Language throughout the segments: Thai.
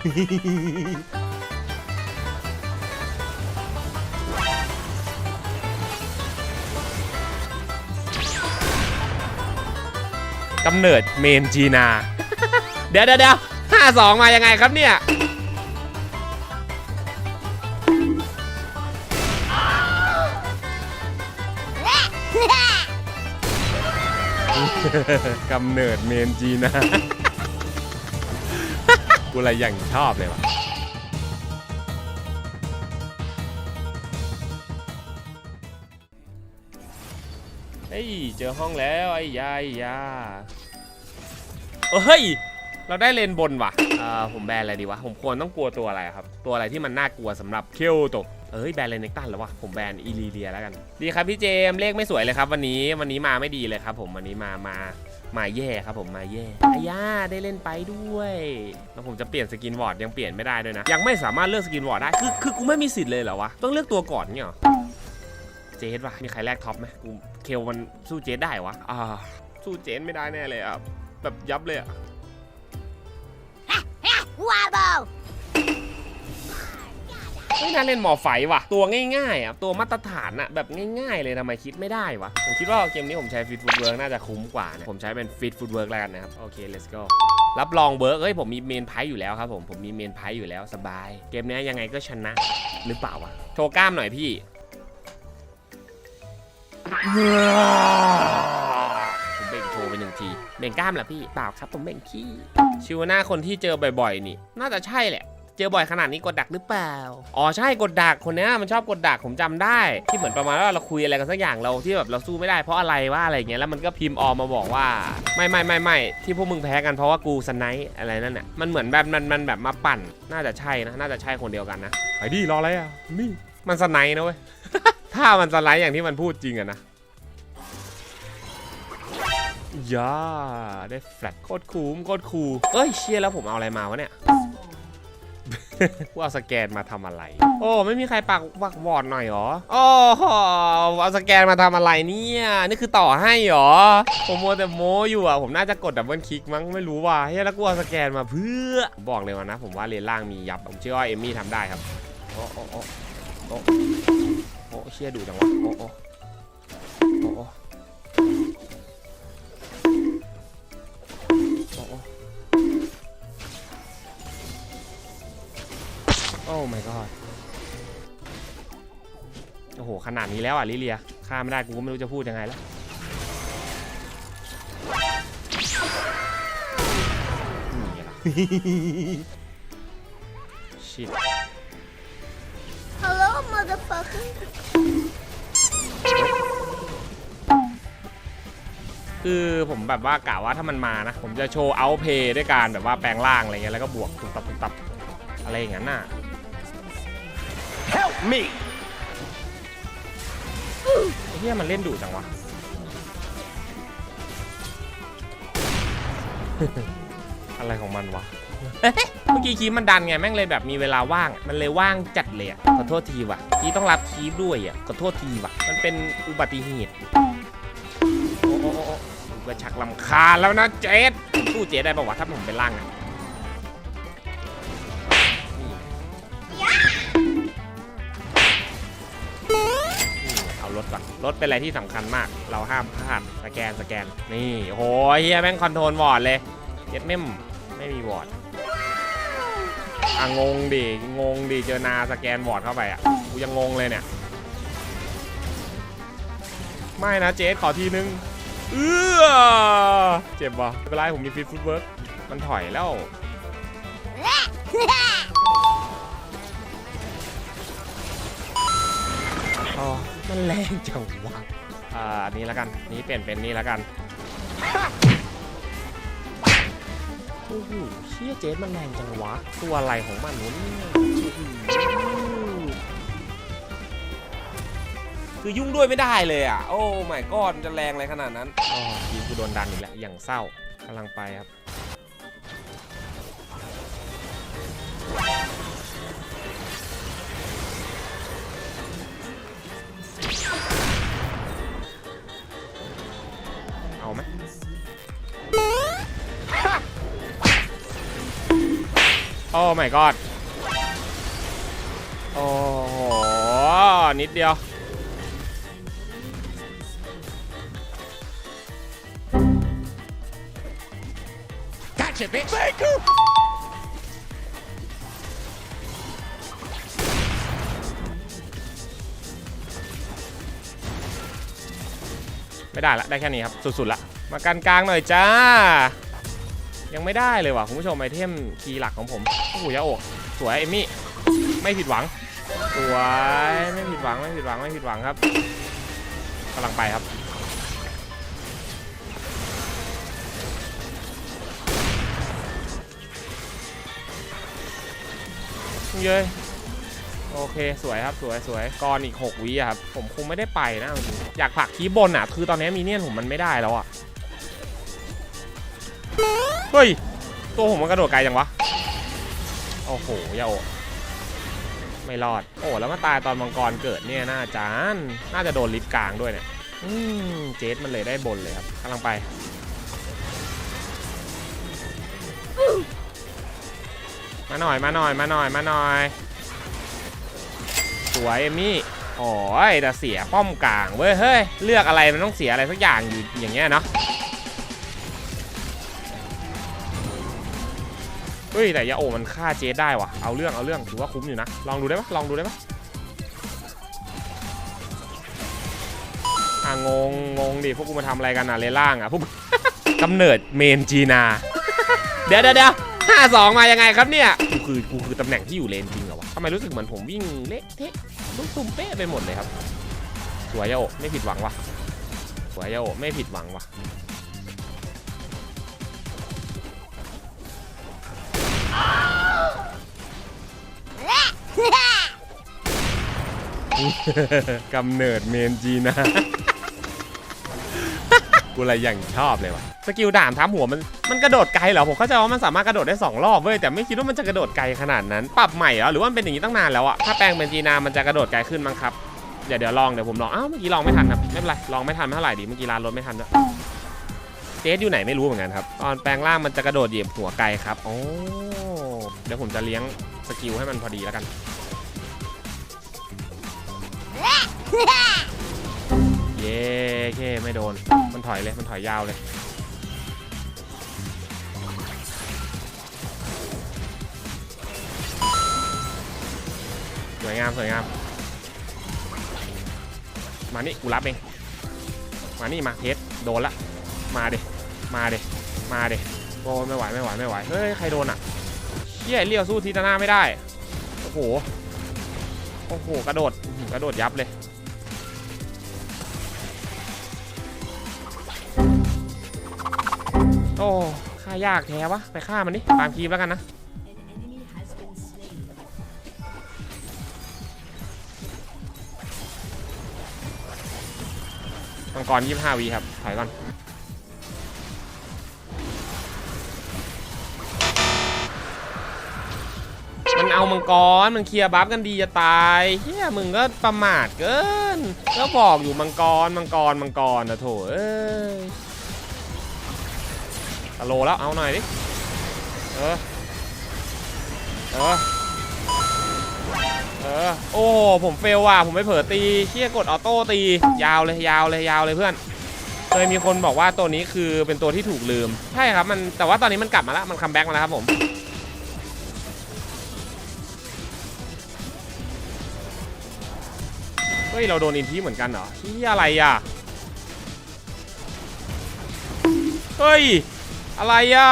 กำเนิดเมนจีนาเดี๋ยวเดี๋ยวเดี๋ยวห้าสองมายังไงครับเนี่ย กำเนิดเมนจีนา กูอะไรอย่างชอบเลยวะเฮ้ยเจอห้องแล้วไอ้ยายยาเฮ้ย เราได้เลนบนว่ะอ่าผมแบนอะไรดีวะ ผมควรต้องกลัวตัวอะไรครับ ตัวอะไรที่มันน่ากลัวสำหรับเคียวโตะเอ้ยแบนเลนเนกตันแล้ววะ ผมแบนอีลีเลียแล้วกัน ดีครับพี่เจมส์เลขไม่สวยเลยครับ วันนี้วันนี้มาไม่ดีเลยครับ ผมวันนี้มามา มาแย่ครับผมมาแย่อายาได้เล่นไปด้วยแล้วผมจะเปลี่ยนสกินวอร์ดยังเปลี่ยนไม่ได้ด้วยนะ ยังไม่สามารถเลือกสกินวอร์ดได้คือคือกูไม่มีสิทธิ์เลยเหรอวะ ต้องเลือกตัวก่อนเนี่ยเหรอเจสว่ะมีใครแลกท็อปไหมกูเคลมันสู้เจสได้วะอ่าสู้เจสไม่ได้แน่เลยอะแบบยับเลยอะ Wobble! ไม่น่าเล่นหมอไฟว่ะ ตัวง่ายๆอะตัวมาตรฐานอะแบบง่ายๆ เลยทำไมคิดไม่ได้วะ ผมคิดว่าเกมนี้ผมใช้ฟิตฟุตเวิร์กน่าจะคุ้มกว่านะผมใช้เป็นฟิตฟุตเวิร์กแล้วกันนะครับโอเค let's go รับรองเวิร์กเฮ้ยผมมีเมนไพ่อยู่แล้วครับผมผมมีเมนไพ่อยู่แล้วสบาย เกมนี้ยังไงก็ชนะหรือเปล่าวะโชว์กล้ามหน่อยพี่ผมเบ่งโชว์ไปหนึ่งทีเบ่งกล้ามเหรอพี่เปล่าครับผมเบ่งขี้ชิวหน้าคนที่เจอบ่อยๆ นี่ น่าจะใช่แหละ เจอบ่อยขนาดนี้กดดักหรือเปล่า อ๋อใช่กดดักคนเนี้ยมันชอบกดดักผมจำได้ ที่เหมือนประมาณว่าเราคุยอะไรกันสักอย่างเราที่แบบเราสู้ไม่ได้เพราะอะไรว่าอะไรเงี้ยแล้วมันก็พิมพ์ออกมาบอกว่า ไม่ไม่ไม่ไม่ที่พวกมึงแพ้กันเพราะว่ากูสไนป์อะไรนั่นน่ะมันเหมือนแบบมันมันแบบมาปั่น น่าจะใช่นะน่าจะใช่คนเดียวกันนะไอ้ดิรออะไรอะนี่มันสไนป์นะเว้ยถ้ามันสไนป์อย่างที่มันพูดจริงอะนะย่าได้แฟลตโคตรคูมโคตรคูลเอ้ยเชียแล้วผมเอาอะไรมาวะเนี่ย ว่าสแกนมาทำอะไร โอ้ไม่มีใครปักวักวอร์ดหน่อยเหรอโอ้โหเอาสแกนมาทำอะไรเนี่ยนี่คือต่อให้เหรอผมโมแต่โมอยู่อะผมน่าจะกดดับเบิลคลิกมั้งไม่รู้ว่าเฮ้ยแล้วกูเอาสแกนมาเพื่อบอกเลยว่านะ ผมว่าเลนล่างมียับผมเชื่อว่าเอมมี่ทำได้ครับโอ้โอ้โอ้โอ้โอ้เชี่ยดูจังวะโอ้โอ้โอ้ อ้ my god โอ้โห ขนาดนี้แล้วอะลิเลียฆ่าไม่ได้กูก็ไม่รู้จะพูดยังไงแล้วนี่ไงล่ะ ชิต Hello, motherfucker. คือผมแบบว่ากะว่าถ้ามันมานะ ผมจะโชว์เอาเพย์ด้วยการแบบว่าแปลงร่างอะไรเงี้ยแล้วก็บวกตุบตับตุบตับอะไรอย่างนั้นน่ะ Help me! ไอ้เหี้ยมันเล่นดุจังวะ อะไรของมันวะเมื่อกี้คีบมันดันไงแม่งเลยแบบมีเวลาว่าง มันเลยว่างจัดเลยอะขอโทษทีว่ะคีต้องรับคีบด้วยอะขอโทษทีว่ะ มันเป็นอุบัติเหตุ โอ้โอ้โอ้โอ้กูก็ชักลำคาญแล้วนะเจสผมสู้เจสได้ปะวะถ้าผมเป็นล่างอะ รถก่อน รถเป็นอะไรที่สำคัญมาก เราห้ามพลาด สแกน สแกน นี่โหเฮียแม่งคอนโทรลวอร์ดเลยเย็ดเม่มไม่มีวอร์ดอะงงดิ งงดิ เจอนาสแกนวอร์ดเข้าไปอะ กูยังงงเลยเนี่ย ไม่นะเจสขอทีนึง เออเจ็บวะไม่เป็นไรผมมีฟิตฟุตเวิร์กมันถอยแล้ว อ๋อมันแรงจังวะอ่าอันนี้แล้วกัน นี้เปลี่ยนเป็นนี่แล้วกันโอ้โหเชี่ยเจสมันแรงจังวะ ตัวอะไรของมันวะเนี่ยคือยุ่งด้วยไม่ได้เลยอะ โอ้ my god มันจะแรงอะไรขนาดนั้นอ๋อทีมกูโดนดันอีกแล้ว อย่างเศร้ากำลังไปครับ มโอ้ my god โอ้โห นิดเดียว Gotcha, bitch. Faker. ไม่ได้ละ ได้แค่นี้ครับ สุดๆละ มากันกลางหน่อยจ้า ยังไม่ได้เลยว่ะคุณผู้ชมไอเทมคีย์หลักของผมโอ้โหยาโอกสวยเอมมี่ไม่ผิดหวังสวยไม่ผิดหวังไม่ผิดหวังไม่ผิดหวังครับกำลังไปครับเย้ยโอเคสวยครับสวยสวยกรอีก 6วิครับผมคงไม่ได้ไปนะอาอยากผักคีบบนอะ คือตอนนี้มีเนี่ยนผมมันไม่ได้แล้วอะ เฮ้ย ตัวผมมันกระโดดไกลจังวะ โอ้โหอยาโอไม่รอด โอ้แล้วมาตายตอนมังกรเกิดเนี่ยน่าจานน่าจะโดนลิฟต์กลางด้วยเนี่ยอืมเจสมันเลยได้บนเลยครับกำลังไปมาหน่อยมาหน่อยมาหน่อยมาหน่อย สวยเอมี่โอ้ยแต่เสียป้อมกลางเว้ยเฮ้ยเลือกอะไรมันต้องเสียอะไรสักอย่างอยู่อย่างเงี้ยเนาะ เฮ้ยแต่ยาโอมันฆ่าเจได้ว่ะ เอาเรื่องเอาเรื่องถือว่าคุ้มอยู่นะ ลองดูได้ปะลองดูได้ปะอะงงงงดิพวกกูมาทำอะไรกันอะเลล่างอะพวกกำเนิดเมนจีนา เดี๋ยวเดี๋ยวเดี๋ยวห้าสองมายังไงครับเนี่ย กูคือกูคือตำแหน่งที่อยู่เลนจริงเหรอวะทำไมรู้สึกเหมือนผมวิ่งเละเทะลุกตุ่มเป๊ะไปหมดเลยครับ สวยยาโอะไม่ผิดหวังวะสวยยาโอะไม่ผิดหวังวะ กำเนิดเมนจีนากูอะไรอย่างชอบเลยว่ะ สกิลด่านทับหัวมันมันกระโดดไกลเหรอ ผมเข้าใจว่ามันสามารถกระโดดได้ 2 รอบเว้ย แต่ไม่คิดว่ามันจะกระโดดไกลขนาดนั้น ปรับใหม่เหรอ หรือว่ามันเป็นอย่างนี้ตั้งนานแล้วอะถ้าแปลงเป็นจีนามันจะกระโดดไกลขึ้นมั้งครับ เดี๋ยวเดี๋ยวลองเดี๋ยวผมลอง อ้าวเมื่อกี้ลองไม่ทันครับ ไม่เป็นไร ลองไม่ทันไม่เท่าไหร่ดี เมื่อกี้ร้านรถไม่ทันด้วยเจสอยู่ไหนไม่รู้เหมือนกันครับ ตอนแปลงร่างมันจะกระโดดเหยียบหัวไกลครับ โอ้ ดี๋ยวผมจะเลี้ยงสกิลให้มันพอดีแล้วกัน เย้เคไม่โดน มันถอยเลย มันถอยยาวเลย สวยงาม สวยงาม มานี่กูรับเอง มานี่มาเพชรโดนละ มาเดมาเดมาเดโอ้ไม่ไหว ไม่ไหว ไม่ไหว เฮ้ย ใครโดนอะ เฮียเลี้ยวสู้ทีตาหน้าไม่ได้ โอ้โห โอ้โห กระโดด กระโดดยับเลย โอ้ฆ่ายากแท้วะ ไปฆ่ามันดิตามคีมแล้วกันนะมังกร25วีครับ ถอยก่อน มันเอามังกรมันเคลียร์บัฟกันดีจะตายเฮียมึงก็ประมาทเกินก็บอกอยู่มังกรมังกรมังกรนะโถเอ้ยตะโลแล้วเอาหน่อยดิเออเออเออโอ้โหผมเฟลว่ะผมไม่เผลอตีเชี่ยกดออโต้ตี ยาวเลยยาวเลยยาวเลยเพื่อนเคยมีคนบอกว่าตัวนี้คือเป็นตัวที่ถูกลืม ใช่ครับมันแต่ว่าตอนนี้มันกลับมาแล้วมันคัมแบ็กมาแล้วครับผม ฮ้ย เราโดนอินทีเหมือนกันเหรอที่อะไรอะ เฮ้ย อะไรอะ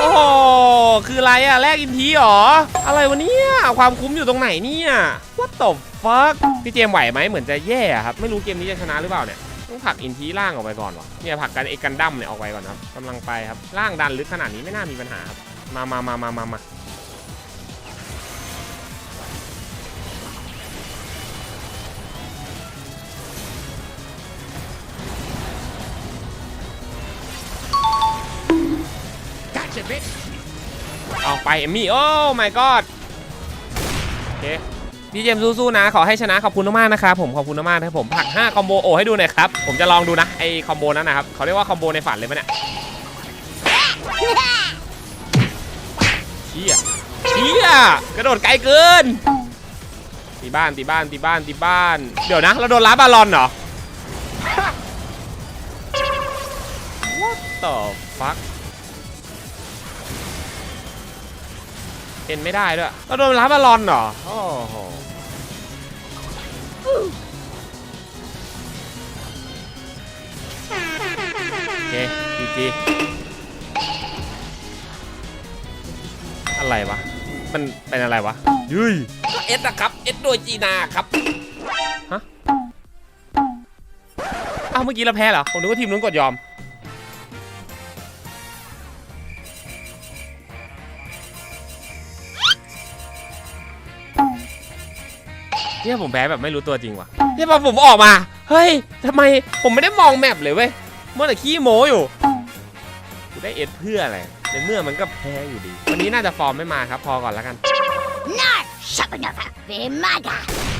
โอ้โหคืออะไรอะ แลกอินทีเหรอ อะไรวะเนี่ย ความคุ้มอยู่ตรงไหนเนี่ย What the fuck พี่เจมไหวไหมเหมือนจะแย่ครับ ไม่รู้เกมนี้จะชนะหรือเปล่าเนี่ย ต้องผลักอินทีล่างออกไปก่อนวะเนี่ยผลักกันเอกันดั้มเนี่ยออกไปก่อนครับกำลังไปครับล่างดันลึกขนาดนี้ไม่น่ามีปัญหาครับมามามามามามา Gotcha, bitch. เอาไปเอมมี่โอ้ my god โอเค พี่เจมสู้ๆนะ ขอให้ชนะขอบคุณมากๆนะครับผมขอบคุณมากๆนะครับผมผัก5คอมโบโอให้ดูหน่อยครับผมจะลองดูนะไอคอมโบนั้นนะครับเขาเรียกว่าคอมโบในฝันเลยปะเนี่ยเชี่ยเชี่ยกระโดดไกลเกินตีบ้านตีบ้านตีบ้านตีบ้าน เดี๋ยวนะ เราโดนล้าบาลอนเหรอ What the fuck เห็นไม่ได้ด้วย เราโดนล้าบาลอนเหรอ โอ้โห โอเคจีจีอะไรวะ มันเป็นอะไรวะยุยก็เอสอะครับเอสโดยจีนาครับฮะอ้าวเมื่อกี้เราแพ้เหรอ ผมนึกว่าทีมนู้นกดยอม เนี่ยผมแพ้แบบไม่รู้ตัวจริงว่ะเนี่ยพอผมออกมา เฮ้ยทำไมผมไม่ได้มองแมปเลยเว้ยเมื่อแต่ขี้โมอยู่กูได้เอ็ดเพื่ออะไรในเมื่อมันก็แพ้อยู่ดี วันนี้น่าจะฟอร์มไม่มาครับ พอก่อนแล้วกัน No! Shut the up, Maga!